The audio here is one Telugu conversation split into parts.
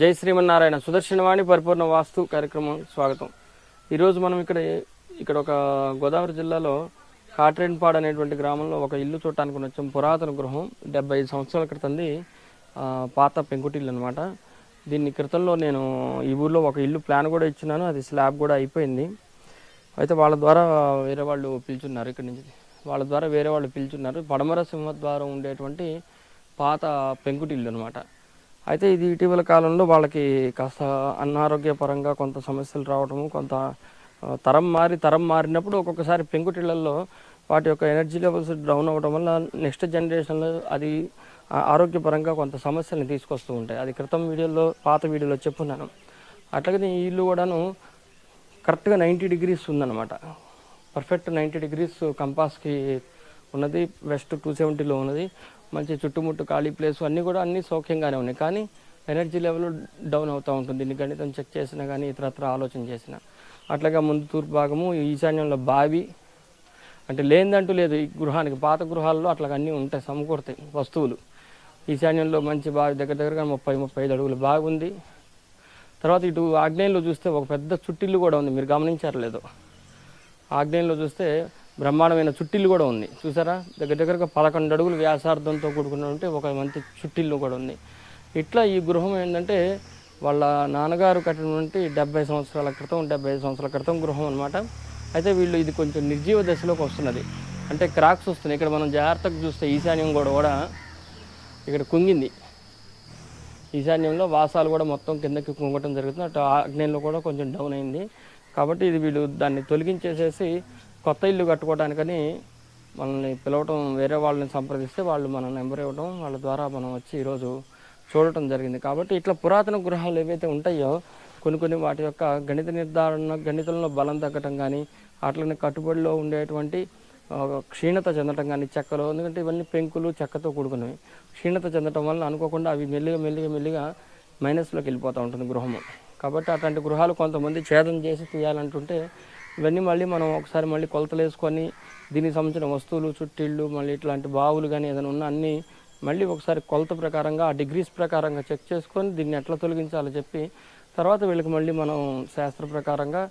జై శ్రీమన్నారాయణ. సుదర్శనవాణి పరిపూర్ణ వాస్తు కార్యక్రమం స్వాగతం. ఈరోజు మనం ఇక్కడ ఇక్కడ ఒక గోదావరి జిల్లాలో కాట్రేన్పాడు అనేటువంటి గ్రామంలో ఒక ఇల్లు చూడటానికి వచ్చాం. పురాతన గృహం. డెబ్బై సంవత్సరాల క్రితంది పాత పెంకుటిల్లు అనమాట దీన్ని క్రితంలో నేను ఈ ఊర్లో ఒక ఇల్లు ప్లాన్ కూడా ఇచ్చినాను. అది స్లాబ్ కూడా అయిపోయింది. అయితే వాళ్ళ ద్వారా వేరే వాళ్ళు పిలుచున్నారు ఇక్కడి నుంచి. వాళ్ళ ద్వారా వేరే వాళ్ళు పిలుచున్నారు. పడమర సింహద్వారం ఉండేటువంటి పాత పెంకుటిల్లు అనమాట అయితే ఇది ఇటీవల కాలంలో వాళ్ళకి కాస్త అనారోగ్యపరంగా కొంత సమస్యలు రావడము కొంత తరం మారి తరం మారినప్పుడు ఒక్కొక్కసారి పెంకుటిళ్ళల్లో వాటి యొక్క ఎనర్జీ లెవెల్స్ డౌన్ అవ్వడం వల్ల నెక్స్ట్ జనరేషన్లో అది ఆరోగ్యపరంగా కొంత సమస్యలను తీసుకొస్తూ ఉంటాయి. అది క్రితం వీడియోలో పాత వీడియోలో చెప్పున్నాను. అట్లాగే ఈ ఇల్లు కూడాను కరెక్ట్గా నైంటీ డిగ్రీస్ ఉందన్నమాట. పర్ఫెక్ట్ నైంటీ డిగ్రీస్ కంపాస్కి ఉన్నది వెస్ట్ టూ సెవెంటీలో ఉన్నది. మంచి చుట్టుముట్టు ఖాళీ ప్లేస్ అన్నీ కూడా అన్నీ సౌఖ్యంగానే ఉన్నాయి. కానీ ఎనర్జీ లెవెల్ డౌన్ అవుతూ ఉంటుంది. దీన్ని గణితం చెక్ చేసినా కానీ ఇతరత్ర ఆలోచన చేసిన. అట్లాగే ముందు తూర్పు భాగము ఈశాన్యంలో బావి. అంటే లేనిదంటూ లేదు. ఈ గృహానికి పాత గృహాల్లో అట్లా అన్నీ ఉంటాయి. సమకూరుతాయి వస్తువులు. ఈశాన్యంలో మంచి బావి దగ్గర దగ్గరగా ముప్పై ముప్పై ఐదు అడుగులు బావి ఉంది. తర్వాత ఇటు ఆగ్నేయంలో చూస్తే ఒక పెద్ద చుట్టిల్లు కూడా ఉంది. మీరు గమనించారు లేదో. ఆగ్నేయంలో చూస్తే బ్రహ్మాండమైన చుట్టిల్లు కూడా ఉంది. చూసారా? దగ్గర దగ్గరగా పదకొండు అడుగులు వ్యాసార్థంతో కూడుకున్నటువంటి ఒక మంచి చుట్టిల్లు కూడా ఉంది. ఇట్లా ఈ గృహం ఏంటంటే వాళ్ళ నాన్నగారు కట్టినటువంటి డెబ్బై సంవత్సరాల క్రితం డెబ్బై ఐదు సంవత్సరాల క్రితం గృహం అనమాట అయితే వీళ్ళు ఇది కొంచెం నిర్జీవ దశలోకి వస్తున్నది. అంటే క్రాక్స్ వస్తున్నాయి. ఇక్కడ మనం జాగ్రత్తగా చూస్తే ఈశాన్యం కూడా కూడా ఇక్కడ కుంగింది. ఈశాన్యంలో వాసాలు కూడా మొత్తం కిందకి కుంగటం జరుగుతుంది. అటు ఆగ్నేయంలో కూడా కొంచెం డౌన్ అయింది. కాబట్టి ఇది వీళ్ళు దాన్ని తొలగించేసేసి కొత్త ఇల్లు కట్టుకోవడానికని మనల్ని పిలవటం వేరే వాళ్ళని సంప్రదిస్తే వాళ్ళు మన నెంబర్ ఇవ్వడం వాళ్ళ ద్వారా మనం వచ్చి ఈరోజు చూడటం జరిగింది. కాబట్టి ఇట్లా పురాతన గృహాలు ఏవైతే ఉంటాయో కొన్ని కొన్ని వాటి యొక్క గణిత నిర్ధారణ గణితంలో బలం తగ్గటం కానీ అట్లనే కట్టుబడిలో ఉండేటువంటి క్షీణత చెందటం కానీ చెక్కలు ఎందుకంటే ఇవన్నీ పెంకులు చెక్కతో కూడుకున్నవి. క్షీణత చెందటం వల్ల అనుకోకుండా అవి మెల్లిగా మెల్లిగా మెల్లిగా మైనస్లోకి వెళ్ళిపోతూ ఉంటుంది గృహము. కాబట్టి అట్లాంటి గృహాలు కొంతమంది ఛేదం చేసి తీయాలంటుంటే ఇవన్నీ మళ్ళీ మనం ఒకసారి మళ్ళీ కొలతలు వేసుకొని దీనికి సంబంధించిన వస్తువులు చుట్టిళ్ళు మళ్ళీ ఇట్లాంటి బావులు కానీ ఏదైనా ఉన్న అన్నీ మళ్ళీ ఒకసారి కొలత ప్రకారంగా ఆ డిగ్రీస్ ప్రకారంగా చెక్ చేసుకొని దీన్ని ఎట్లా తొలగించాలో చెప్పి తర్వాత వీళ్ళకి మళ్ళీ మనం శాస్త్ర ప్రకారంగా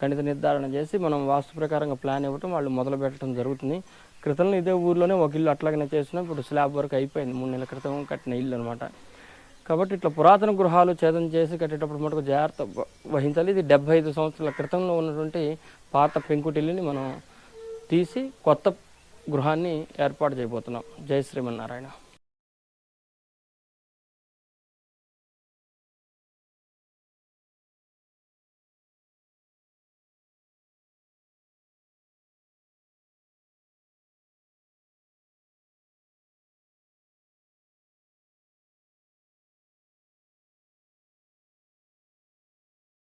గణిత నిర్ధారణ చేసి మనం వాస్తు ప్రకారంగా ప్లాన్ ఇవ్వటం వాళ్ళు మొదలు పెట్టడం జరుగుతుంది. క్రితంలో ఇదే ఊర్లోనే ఒక ఇల్లు అట్లాగనే చేసినాం ఇప్పుడు స్లాబ్ వరకు అయిపోయింది. మూడు నెలల క్రితం కట్టిన ఇల్లు అనమాట కాబట్టి ఇట్లా పురాతన గృహాలు ఛేదం చేసి కట్టేటప్పుడు మటుకు జాగ్రత్త వహించాలి. ఇది డెబ్బై ఐదు సంవత్సరాల క్రితంలో ఉన్నటువంటి పాత పెంకుటిల్లిని మనం తీసి కొత్త గృహాన్ని ఏర్పాటు చేయబోతున్నాం. జై శ్రీమన్నారాయణ.